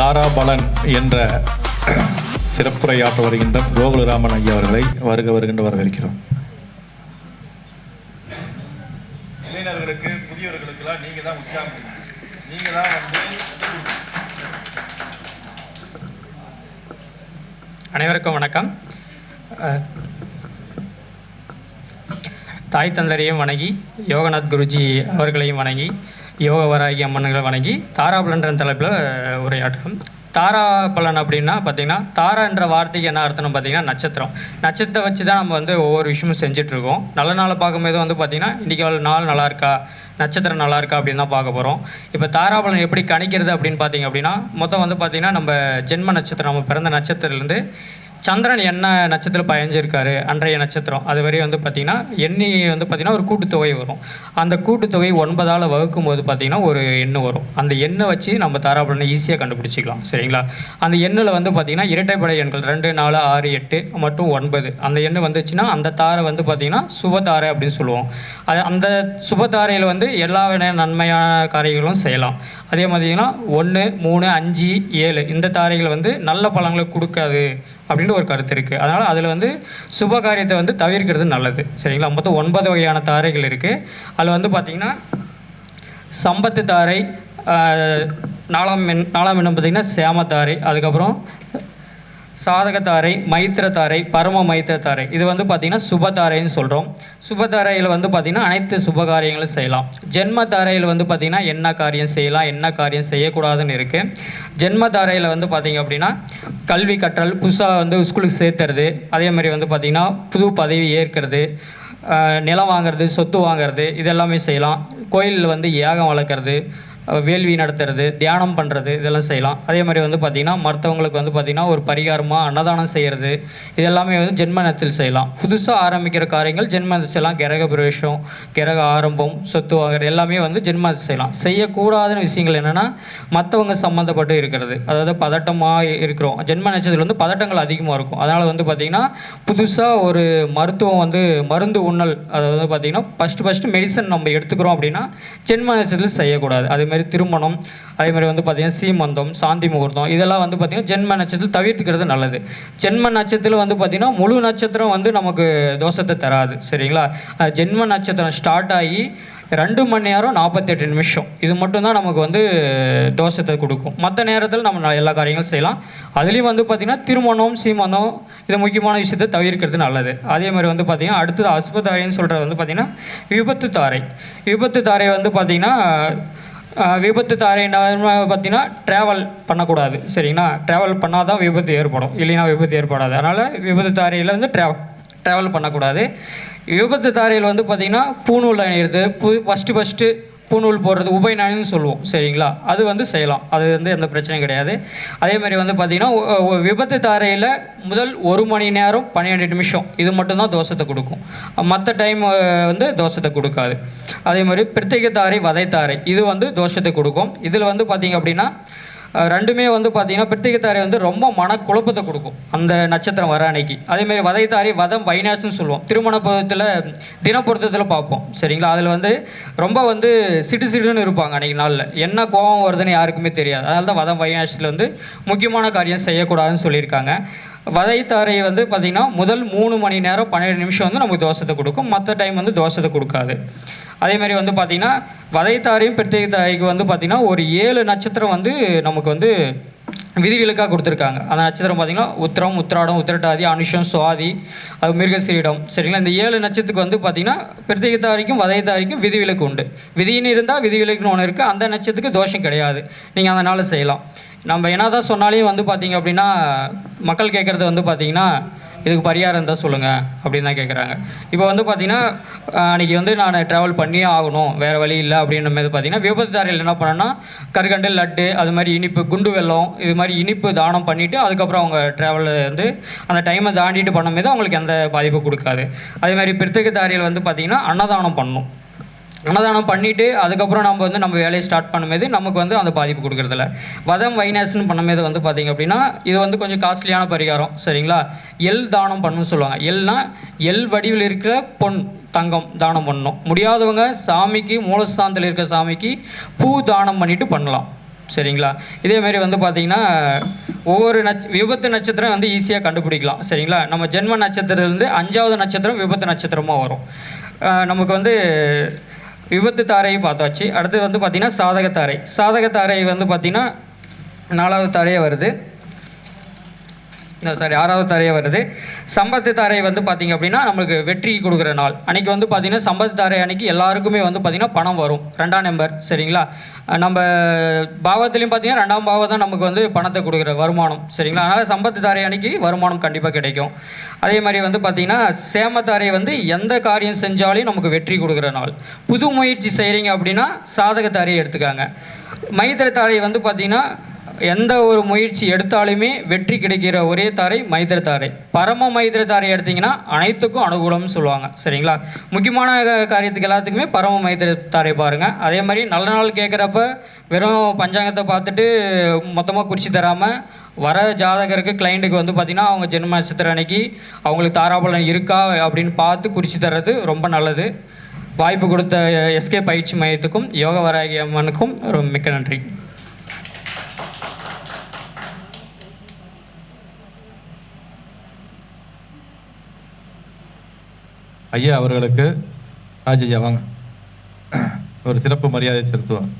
தாராபலன் என்ற சிறப்புரையாற்ற வருகின்ற கோகுலராமன் ஐயா அவர்களை வருக வருகின்ற வரவேற்கிறோம். இளைஞர்களுக்கு புதியவர்களுக்கெல்லாம் நீங்க தான் உற்சாகம். நீங்க தான் வந்து அனைவருக்கும் வணக்கம். தாய் தந்தரையும் வணங்கி யோகநாத் குருஜி அவர்களையும் வணங்கி யோக வராகி அம்மன்களை வணங்கி தாராபலன்ற தலைப்பில் அஹ், தாராபலன் அப்படின்னா பார்த்தீங்கன்னா தாரான்ற வார்த்தைக்கு என்ன அர்த்தம்னு பார்த்தீங்கன்னா நட்சத்திரம். நட்சத்திரத்தை வச்சு தான் நம்ம வந்து ஒவ்வொரு விஷயமும் செஞ்சிட்ருக்கோம். நல்ல நாளை பார்க்கும்போது வந்து பார்த்தீங்கன்னா இன்றைக்கி நாள் நல்லா இருக்கா? நட்சத்திரம் நல்லா இருக்கா அப்படின்னு தான் பார்க்க போகிறோம் இப்போ தாராபலன் எப்படி கணிக்கிறது அப்படின்னு பார்த்தீங்க அப்படின்னா மொத்தம் வந்து பார்த்திங்கன்னா நம்ம ஜென்ம நட்சத்திரம் நம்ம பிறந்த நட்சத்திரத்துலேருந்து சந்திரன் என்ன நட்சத்திரம் பயஞ்சிருக்காரு அன்றைய நட்சத்திரம். அது வரையும் வந்து பார்த்திங்கன்னா எண்ணி வந்து பார்த்திங்கன்னா ஒரு கூட்டுத்தொகை வரும். அந்த கூட்டுத்தொகை ஒன்பதால் வகுக்கும் போது பார்த்திங்கன்னா ஒரு எண்ணு வரும். அந்த எண்ணை வச்சு நம்ம தாராபலனை ஈஸியாக கண்டுபிடிச்சிக்கலாம். சரிங்களா? அந்த எண்ணில் வந்து பார்த்திங்கன்னா இரட்டைப்படை எண்கள் ரெண்டு நாலு ஆறு எட்டு மற்றும் ஒன்பது. அந்த எண்ணு வந்துச்சுன்னா அந்த தாரை வந்து பார்த்திங்கன்னா சுபதாரை அப்படின்னு சொல்லுவோம். அது அந்த சுபதாரையில் வந்து எல்லா நன்மையான காரியங்களும் செய்யலாம். அதே மாதிரினா ஒன்று மூணு அஞ்சு ஏழு இந்த தாரைகள் வந்து நல்ல பழங்களை கொடுக்காது அப்படின்னு ஒரு கருத்து இருக்குது அதனால் அதில் வந்து சுப காரியத்தை வந்து தவிர்க்கிறது நல்லது. சரிங்களா? மொத்தம் ஒன்பது வகையான தாரைகள் இருக்குது அதில் வந்து பார்த்திங்கன்னா சம்பத்து தாரை நாலாம் நாலாம் எண்ணம் பார்த்திங்கன்னா சேமத்தாரை அதுக்கப்புறம் சாதகத்தாரை மைத்திரத்தாரை பரம மைத்திரத்தாரை இது வந்து பார்த்திங்கன்னா சுபதாரைன்னு சொல்கிறோம் சுபதாரையில் வந்து பார்த்திங்கன்னா அனைத்து சுப காரியங்களும் செய்யலாம். ஜென்ம தாரையில் வந்து பார்த்திங்கன்னா என்ன காரியம் செய்யலாம் என்ன காரியம் செய்யக்கூடாதுன்னு இருக்குது ஜென்ம தாரையில் வந்து பார்த்திங்க அப்படின்னா கல்வி கற்றல் புதுசாக வந்து ஸ்கூலுக்கு சேர்த்துறது அதே மாதிரி வந்து பார்த்திங்கன்னா புது பதவி ஏற்கிறது நிலம் வாங்குறது சொத்து வாங்குறது இதெல்லாமே செய்யலாம். கோயிலில் வந்து யாகம் வளர்க்குறது வேள்வி நடத்துறது தியானம் பண்ணுறது இதெல்லாம் செய்யலாம். அதே மாதிரி வந்து பார்த்திங்கன்னா மற்றவங்களுக்கு வந்து பார்த்திங்கன்னா ஒரு பரிகாரமாக அன்னதானம் செய்கிறது இதெல்லாமே வந்து ஜென்மனத்தில் செய்யலாம். புதுசாக ஆரம்பிக்கிற காரியங்கள் ஜென்மத்தில் செய்யலாம். கிரக பிரவேசம் கிரக ஆரம்பம் சொத்து வாங்குறது எல்லாமே வந்து ஜென்மத்தில் செய்யலாம். செய்யக்கூடாதுன்னு விஷயங்கள் என்னென்னா மற்றவங்க சம்மந்தப்பட்டு இருக்கிறது. அதாவது பதட்டமாக இருக்கிறோம். ஜென்ம நட்சத்திரத்தில் வந்து பதட்டங்கள் அதிகமாக இருக்கும். அதனால் வந்து பார்த்திங்கன்னா புதுசாக ஒரு மருத்துவம் வந்து மருந்து உண்ணல் அதாவது பார்த்திங்கன்னா ஃபஸ்ட்டு ஃபஸ்ட்டு மெடிசன் நம்ம எடுத்துக்கிறோம் அப்படின்னா ஜென்ம நட்சத்திரத்தில் செய்யக்கூடாது அதேமாதிரி திருமணம் அதே மாதிரி வந்து பார்த்திங்கன்னா சீமந்தம் சாந்தி முகூர்த்தம் இதெல்லாம் வந்து பார்த்திங்கன்னா ஜென்ம நட்சத்திரம் தவிர்த்துக்கிறது நல்லது. ஜென்ம நட்சத்திரம் வந்து பார்த்திங்கன்னா முழு நட்சத்திரம் வந்து நமக்கு தோஷத்தை தராது சரிங்களா? ஜென்ம நட்சத்திரம் ஸ்டார்ட் ஆகி ரெண்டு மணி நேரம் நாற்பத்தெட்டு நிமிஷம். இது மட்டும்தான் நமக்கு வந்து தோஷத்தை கொடுக்கும். மற்ற நேரத்தில் நம்ம எல்லா காரியங்களும் செய்யலாம். அதுலேயும் வந்து பார்த்திங்கன்னா திருமணம் சீமந்தம் இது முக்கியமான விஷயத்தை தவிர்க்கிறது நல்லது. அதே மாதிரி வந்து பார்த்திங்கன்னா அடுத்தது அஸ்பதாரின்னு சொல்கிறது வந்து பார்த்திங்கன்னா விபத்து தாரை. விபத்து தாரை வந்து பார்த்திங்கன்னா விபத்து தாரை பார்த்தீங்கன்னா ட்ராவல் பண்ணக்கூடாது. சரிங்களா? ட்ராவல் பண்ணால் தான் விபத்து ஏற்படும். இல்லைன்னா விபத்து ஏற்படாது. அதனால் விபத்து தாரையில் வந்து ட்ராவல் ட்ராவல் பண்ணக்கூடாது. விபத்து தாரையில் வந்து பார்த்திங்கன்னா பூநூல் அணியிறது பு ஃபஸ்ட்டு ஃபஸ்ட்டு பூநூல் போடுறது உபயநாயன்னு சொல்லுவோம் சரிங்களா? அது வந்து செய்யலாம். அது வந்து எந்த பிரச்சனையும் கிடையாது. அதே மாதிரி வந்து பார்த்திங்கன்னா விபத்து தாரையில் முதல் ஒரு மணி நேரம் பன்னிரெண்டு நிமிஷம். இது மட்டும்தான் தோஷத்தை கொடுக்கும். மற்ற டைம் வந்து தோஷத்தை கொடுக்காது. அதே மாதிரி பிரத்யேக தாரை வதை தாரை இது வந்து தோஷத்தை கொடுக்கும். இதில் வந்து பார்த்திங்க அப்படின்னா ரெண்டுமே வந்து பார்த்தீங்கன்னா பிரத்யேகத்தாரை வந்து ரொம்ப மன குழப்பத்தை கொடுக்கும். அந்த நட்சத்திரம் வர அன்னைக்கு. அதேமாதிரி வதைத்தாரி வதம் வைனாஸ்னு சொல்லுவோம். திருமண பதத்தில் தினப்பொருத்தத்தில் பார்ப்போம். சரிங்களா? அதில் வந்து ரொம்ப வந்து சிடு சிடுன்னு இருப்பாங்க அன்றைக்கி நாளில். என்ன கோபம் வருதுன்னு யாருக்குமே தெரியாது. அதனால தான் வதம் வைநாசத்தில் வந்து முக்கியமான காரியம் செய்யக்கூடாதுன்னு சொல்லியிருக்காங்க. வதைத்தாரையை வந்து பார்த்திங்கன்னா முதல் மூணு மணி நேரம் பன்னெண்டு நிமிஷம் வந்து நமக்கு தோஷத்தை கொடுக்கும். மற்ற டைம் வந்து தோஷத்தை கொடுக்காது. அதேமாதிரி வந்து பார்த்திங்கன்னா வதைத்தாரையும் பிரத்யேக வந்து பார்த்திங்கன்னா ஒரு ஏழு நட்சத்திரம் வந்து நமக்கு வந்து விதிவிலக்காக கொடுத்துருக்காங்க. அந்த நட்சத்திரம் பார்த்திங்கன்னா உத்திரம் உத்திராடம் உத்திரட்டாதி அனுஷம் சுவாதி அது மிருகசீரிடம். சரிங்களா? இந்த ஏழு நட்சத்திரத்துக்கு வந்து பார்த்திங்கன்னா பிரத்யேகத்தாரிக்கும் வதயத்தாரிக்கும் விதிவிலக்கு உண்டு. விதின்னு இருந்தால் விதிவிலக்குன்னு ஒன்று இருக்குது அந்த நட்சத்திரத்துக்கு தோஷம் கிடையாது. நீங்கள் அதனால் செய்யலாம். நம்ம என்னதான் சொன்னாலையும் வந்து பார்த்தீங்க அப்படின்னா மக்கள் கேட்குறது வந்து பார்த்தீங்கன்னா இதுக்கு பரிகாரம் இருந்தால் சொல்லுங்கள் அப்படின்னு தான் கேட்குறாங்க. இப்போ வந்து பார்த்தீங்கன்னா அன்றைக்கி வந்து நான் ட்ராவல் பண்ணியே ஆகணும் வேறு வழி இல்லை அப்படின்ற மாதிரி பார்த்தீங்கன்னா விபத்துச்சாரியில் என்ன பண்ணேன்னா கருகண்டு லட்டு அது மாதிரி இனிப்பு குண்டு வெல்லம் இது மாதிரி இனிப்பு தானம் பண்ணிவிட்டு அதுக்கப்புறம் அவங்க ட்ராவல் வந்து அந்த டைமை தாண்டிட்டு பண்ணும்போது அவங்களுக்கு எந்த பாதிப்பும் கொடுக்காது. அதே மாதிரி பிரத்யேகதாரியில் வந்து பார்த்திங்கன்னா அன்னதானம் பண்ணணும். அன்னதானம் பண்ணிவிட்டு அதுக்கப்புறம் நம்ம வந்து நம்ம வேலையை ஸ்டார்ட் பண்ணும்போது நமக்கு வந்து அந்த பாதிப்பு கொடுக்குறதில்ல. வதம் வைனாஸ்னு பண்ணும்போது வந்து பார்த்திங்க அப்படின்னா இது வந்து கொஞ்சம் காஸ்ட்லியான பரிகாரம் சரிங்களா? எல் தானம் பண்ணணும்னு சொல்லுவாங்க. எல்னா எல் வடிவில் இருக்கிற பொன் தங்கம் தானம் பண்ணணும். முடியாதவங்க சாமிக்கு மூலஸ்தானத்தில் இருக்கிற சாமிக்கு பூ தானம் பண்ணிட்டு பண்ணலாம் சரிங்களா? இதேமாரி வந்து பார்த்தீங்கன்னா ஒவ்வொரு நட்ச விபத்து நட்சத்திரம் வந்து ஈஸியாக கண்டுபிடிக்கலாம் சரிங்களா? நம்ம ஜென்ம நட்சத்திரத்துலேருந்து அஞ்சாவது நட்சத்திரம் விபத்து நட்சத்திரமாக வரும். நமக்கு வந்து விபத்து தாரையை பார்த்தாச்சு. அடுத்து வந்து பார்த்திங்கன்னா சாதகத்தாரை. சாதகத்தாரை வந்து பார்த்திங்கன்னா நாலாவது தாரையே வருது. சாரி ஆறாவது தாரையே வருது. சம்பத்து தாரை வந்து பார்த்திங்க அப்படின்னா நம்மளுக்கு வெற்றி கொடுக்குற நாள். அன்றைக்கி வந்து பார்த்திங்கன்னா சம்பத்து தாரை அன்னைக்கு எல்லாருக்குமே வந்து பார்த்திங்கன்னா பணம் வரும். ரெண்டாம் நம்பர் சரிங்களா? நம்ம பாவத்துலேயும் பார்த்திங்கன்னா ரெண்டாம் பாவம் தான் நமக்கு வந்து பணத்தை கொடுக்குற வருமானம் சரிங்களா? அதனால் சம்பத்து தாரை அன்னைக்கு வருமானம் கண்டிப்பாக கிடைக்கும். அதே மாதிரி வந்து பார்த்திங்கன்னா சேமத்தாரை வந்து எந்த காரியம் செஞ்சாலையும் நமக்கு வெற்றி கொடுக்குற நாள். புது முயற்சி செய்கிறீங்க அப்படின்னா சாதக தாரையை எடுத்துக்காங்க. மைத்திர தாரை வந்து பார்த்திங்கன்னா எந்த ஒரு முயற்சி எடுத்தாலுமே வெற்றி கிடைக்கிற ஒரே தாரை மைத்திர தாரை பரம மைத்திர தாரை எடுத்தீங்கன்னா அனைத்துக்கும் அனுகூலம்னு சொல்லுவாங்க. சரிங்களா? முக்கியமான காரியத்துக்கு எல்லாத்துக்குமே பரம மைத்திர தாரை பாருங்கள் அதே மாதிரி நல்ல நாள் கேட்குறப்ப வெறும் பஞ்சாங்கத்தை பார்த்துட்டு மொத்தமாக குறித்து தராமல் வர ஜாதகருக்கு கிளைண்ட்டுக்கு வந்து பார்த்திங்கன்னா அவங்க ஜென்ம நட்சத்திரம் அன்னைக்கு அவங்களுக்கு தாராபலன் இருக்கா அப்படின்னு பார்த்து குறித்து தர்றது ரொம்ப நல்லது. வாய்ப்பு கொடுத்த எஸ்கே பயிற்சி மையத்துக்கும் யோக வராகி அம்மனுக்கும் ரொம்ப மிக்க நன்றி. ஐயா அவர்களுக்கு ராஜ் ஐயா வாங்க. ஒரு சிறப்பு மரியாதை செலுத்துவார்